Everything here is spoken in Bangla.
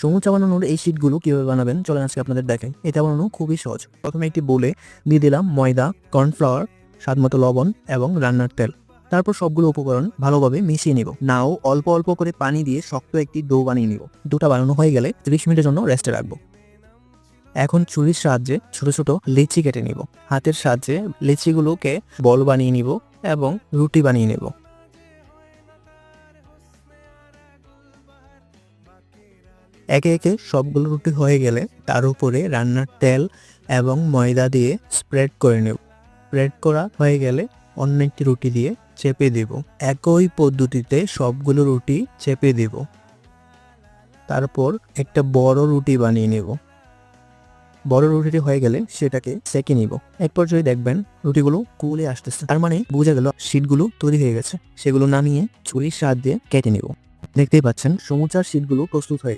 সমুচা বানানোর এই শীটগুলো কীভাবে বানাবেন? চলেন আজকে আপনাদের দেখাই। এটা বানানো খুবই সহজ। প্রথমে একটি বলে দিয়ে দিলাম ময়দা কর্নফ্লাওয়ার স্বাদমতো লবণ এবং রান্নার তেল। তারপর সবগুলো উপকরণ ভালোভাবে মিশিয়ে নিব। নাও অল্প অল্প করে পানি দিয়ে শক্ত একটি ডো বানিয়ে নিব। দুটা বানানো হয়ে গেলে ত্রিশ মিনিটের জন্য রেস্টে রাখব। এখন ছুরির সাহায্যে ছোট ছোট লিচি কেটে নিব। হাতের সাহায্যে লিচিগুলোকে বল বানিয়ে নিব এবং রুটি বানিয়ে নেব। একে একে সবগুলো রুটি হয়ে গেলে তার উপরে রান্নার তেল এবং ময়দা দিয়ে স্প্রেড করে নেব। স্প্রেড করা হয়ে গেলে অন্য একটি রুটি দিয়ে চেপে দেব। একই পদ্ধতিতে সবগুলো রুটি চেপে দেব। তারপর একটা বড় রুটি বানিয়ে নেব। বড় রুটিটি হয়ে গেলে সেটাকে সেকে নিব। এক পর্যায়ে দেখবেন রুটিগুলো কুলে আসতেছে। তার মানে বোঝা গেল শীটগুলো তৈরি হয়ে গেছে। সেগুলো নামিয়ে ছুরির সাহায্যে কেটে নিব। দেখতেই পাচ্ছেন সমুচার শীটগুলো প্রস্তুত হয়ে।